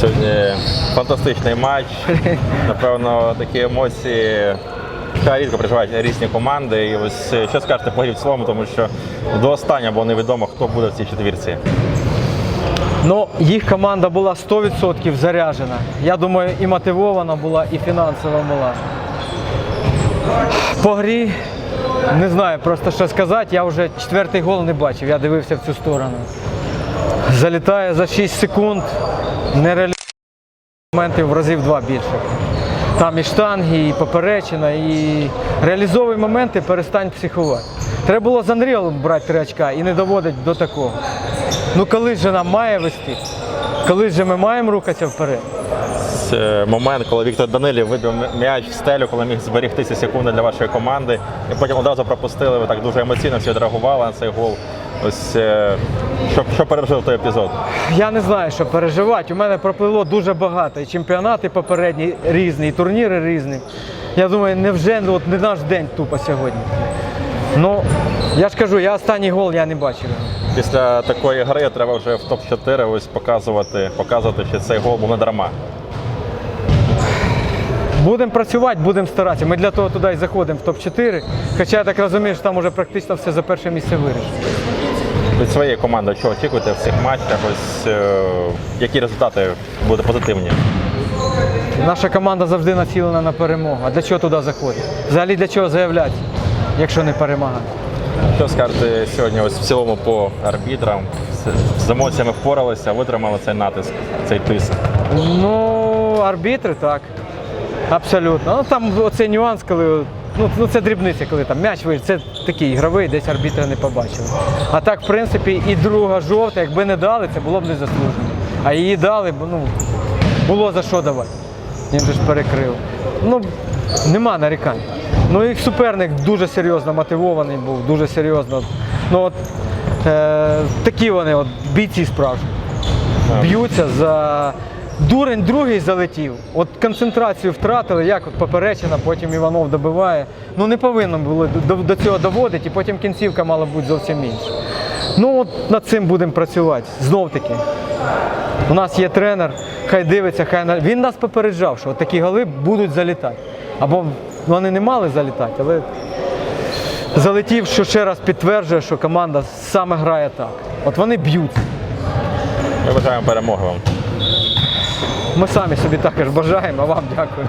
Сьогодні фантастичний матч. Напевно, такі емоції рідко переживають різні команди. І ось е, що скажете по грі тому що до останнього було невідомо, хто буде в цій четвірці. Ну, їх команда була 100% заряджена. Я думаю, і мотивована була, і фінансово була. По грі не знаю просто що сказати. Я вже четвертий гол не бачив, я дивився в цю сторону. Залітає за 6 секунд, нереалізованих моментів в разів два більше. Там і штанги, і поперечина, і реалізовуй моменти, перестань психувати. Треба було з Unreal брати три очка і не доводити до такого. Ну коли ж нам має вести? Коли ж ми маємо рухатися вперед? Момент, коли Віктор Данилів вибив м'яч в стелю, коли міг зберегтися секунди для вашої команди, і потім одразу пропустили. Ви так дуже емоційно всі відреагували на цей гол. Ось е, що, що пережив той епізод? Я не знаю, що переживати. У мене проплило дуже багато. І чемпіонати попередні різні, і турніри різні. Я думаю, невже от не наш день тупо сьогодні. Ну, я ж кажу, я останній гол я не бачив. Після такої гри треба вже в топ-4 ось показувати, показувати, що цей гол був не дарма. Будемо працювати, будемо старатися. Ми для того туди і заходимо в топ-4. Хоча я так розумію, що там вже практично все за перше місце вирішено. Від своєї команди, чого очікуєте в цих матчах? Ось е, які результати будуть позитивні? Наша команда завжди націлена на перемогу. А для чого туди заходити? Взагалі для чого заявляти, якщо не перемагати? Що скажете сьогодні ось в цілому по арбітрам? З емоціями впоралися, витримали цей натиск, цей тиск. Ну, арбітри так. Абсолютно. Ну там оцей нюанс, коли. Ну, ну це дрібниця, коли там м'яч вийшов, це такий ігровий, десь арбітри не побачили. А так, в принципі, і друга жовта, якби не дали, це було б не заслужено. А її дали, бо ну, було за що давати. Він же ж перекрив. Ну, нема нарікань. Ну і суперник дуже серйозно мотивований був, дуже серйозно. Ну от е, такі вони, от, бійці справжні б'ються за. Дурень другий залетів. От концентрацію втратили, як от поперечина, потім Іванов добиває. Ну не повинно було до, до цього доводити, і потім кінцівка мала бути зовсім інша. Ну от над цим будемо працювати. Знов таки. У нас є тренер, хай дивиться, хай він нас попереджав, що от такі голи будуть залітати. Або вони не мали залітати, але залетів, що ще раз підтверджує, що команда саме грає так. От вони б'ються. Ми бажаємо перемоги вам. Ми самі собі також бажаємо, а вам дякую.